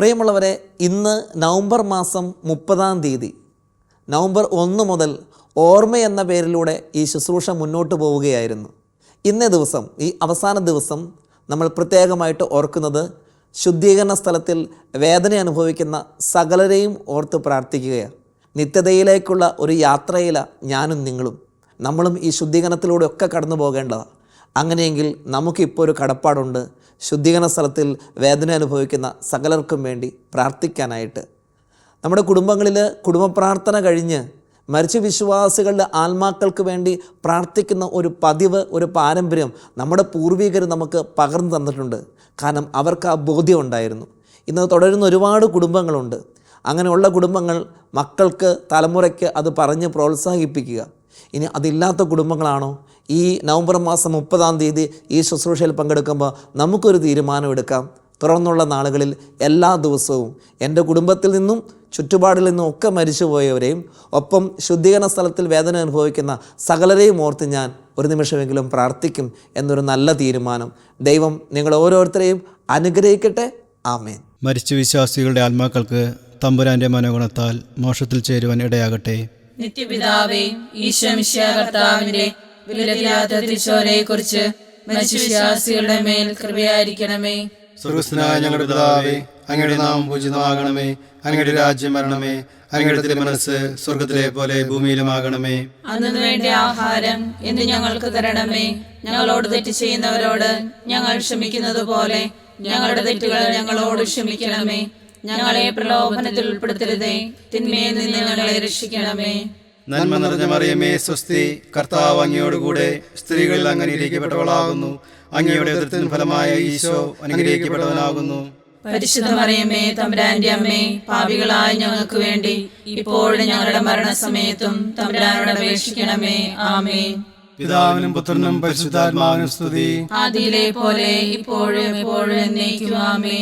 പ്രിയമുള്ളവരെ ഇന്ന് നവംബർ മാസം മുപ്പതാം തീയതി നവംബർ ഒന്ന് മുതൽ ഓർമ്മ എന്ന പേരിലൂടെ ഈ ശുശ്രൂഷ മുന്നോട്ട് പോവുകയായിരുന്നു. ഇന്നേ ദിവസം ഈ അവസാന ദിവസം നമ്മൾ പ്രത്യേകമായിട്ട് ഓർക്കുന്നത് ശുദ്ധീകരണ സ്ഥലത്തിൽ വേദന അനുഭവിക്കുന്ന സകലരെയും ഓർത്ത് പ്രാർത്ഥിക്കുകയാണ്. നിത്യതയിലേക്കുള്ള ഒരു യാത്രയിലാണ് ഞാനും നിങ്ങളും. നമ്മളും ഈ ശുദ്ധീകരണത്തിലൂടെ ഒക്കെ കടന്നു പോകേണ്ടതാണ് അങ്ങനെയെങ്കിൽ നമുക്കിപ്പോൾ ഒരു കടപ്പാടുണ്ട്. ശുദ്ധീകരണ സ്ഥലത്തിൽ വേദന അനുഭവിക്കുന്ന സകലർക്കും വേണ്ടി പ്രാർത്ഥിക്കാനായിട്ട്. നമ്മുടെ കുടുംബങ്ങളിൽ കുടുംബ പ്രാർത്ഥന കഴിഞ്ഞ് മരിച്ച വിശ്വാസികളുടെ ആത്മാക്കൾക്ക് വേണ്ടി പ്രാർത്ഥിക്കുന്ന ഒരു പതിവ് ഒരു പാരമ്പര്യം നമ്മുടെ പൂർവികർ നമുക്ക് പകർന്നു തന്നിട്ടുണ്ട്. കാരണം അവർക്ക് ആ ബോധ്യം ഉണ്ടായിരുന്നു. ഇന്ന് തുടരുന്ന ഒരുപാട് കുടുംബങ്ങളുണ്ട്. അങ്ങനെയുള്ള കുടുംബങ്ങൾ മക്കൾക്ക് തലമുറയ്ക്ക് അത് പറഞ്ഞ് പ്രോത്സാഹിപ്പിക്കുക. ഇനി അതില്ലാത്ത കുടുംബങ്ങളാണോ? ഈ നവംബർ മാസം മുപ്പതാം തീയതി ഈ ശുശ്രൂഷയിൽ പങ്കെടുക്കുമ്പോൾ നമുക്കൊരു തീരുമാനമെടുക്കാം. തുടർന്നുള്ള നാളുകളിൽ എല്ലാ ദിവസവും എന്റെ കുടുംബത്തിൽ നിന്നും ചുറ്റുപാടിൽ നിന്നും ഒക്കെ മരിച്ചുപോയവരെയും ഒപ്പം ശുദ്ധീകരണ സ്ഥലത്തിൽ വേദന അനുഭവിക്കുന്ന സകലരെയും ഓർത്ത് ഞാൻ ഒരു നിമിഷമെങ്കിലും പ്രാർത്ഥിക്കും എന്നൊരു നല്ല തീരുമാനം. ദൈവം നിങ്ങൾ ഓരോരുത്തരെയും അനുഗ്രഹിക്കട്ടെ. ആമേൻ. മരിച്ച വിശ്വാസികളുടെ ആത്മാക്കൾക്ക് തമ്പുരാന്റെ മനോഗുണത്താൽ മോക്ഷത്തിൽ ചേരുവാൻ ഇടയാകട്ടെ. നിത്യപിതാവേ ഈശ്വമിഷ്യ കർത്താവിന്റെ വിലയില്ലാത്ത തിരിച്ചോരയെ കുറിച്ച് മനുഷ്യവിശ്വാസികളുടെ മേൽ കൃപയായിരിക്കണമേ. സ്വർഗസ്നായ ഞങ്ങളുടെ പിതാവേ അങ്ങയുടെ നാമം പൂജിതമാകണമേ. അങ്ങയുടെ രാജ്യം വരണമേ. അങ്ങയുടെ തിരുമനസ് സ്വർഗത്തിലെ പോലെ ഭൂമിയിലുമാകണമേ. അന്നു വേണ്ട ആഹാരം എന്ന് ഞങ്ങൾക്ക് തരണമേ. ഞങ്ങളോട് തെറ്റ് ചെയ്യുന്നവരോട് ഞങ്ങൾ ക്ഷമിക്കുന്നത് പോലെ ഞങ്ങളുടെ തെറ്റുകൾ ഞങ്ങളോട് ക്ഷമിക്കണമേ. ഞങ്ങളെ പ്രലോഭനത്തിൽ ഉൾപ്പെടുത്തരുതേ. തിന്മയിൽ നിന്ന് ഞങ്ങളെ രക്ഷിക്കണമേ. നന്മ നിറഞ്ഞ മറിയമേ സ്വസ്തി കർത്താവ് അങ്ങയോടുകൂടെ സ്ത്രീകളിൽ അങ്ങനെ ഇരിക്കപ്പെട്ടവളാകുന്നു അങ്ങയുടെ എതിർത്തിന് ഫലമായ ഈശോ അനുഗ്രഹിക്കപ്പെട്ടവനാകുന്നു പരിശുദ്ധ മറിയമ്മേ തമ്പുരാന്റെ അമ്മേ പാപികളായ ഞങ്ങൾക്ക് വേണ്ടി ഇപ്പോഴും ഞങ്ങളുടെ മരണസമയത്തും തമ്പുരാനോട് അപേക്ഷിക്കണമേ. ആമേ പിതാവിനും പുത്രനും പരിശുദ്ധാത്മാവിനും സ്തുതി. ആദിയിലെ പോലെ ഇപ്പോഴും എപ്പോഴും എന്നേക്കും ആമേ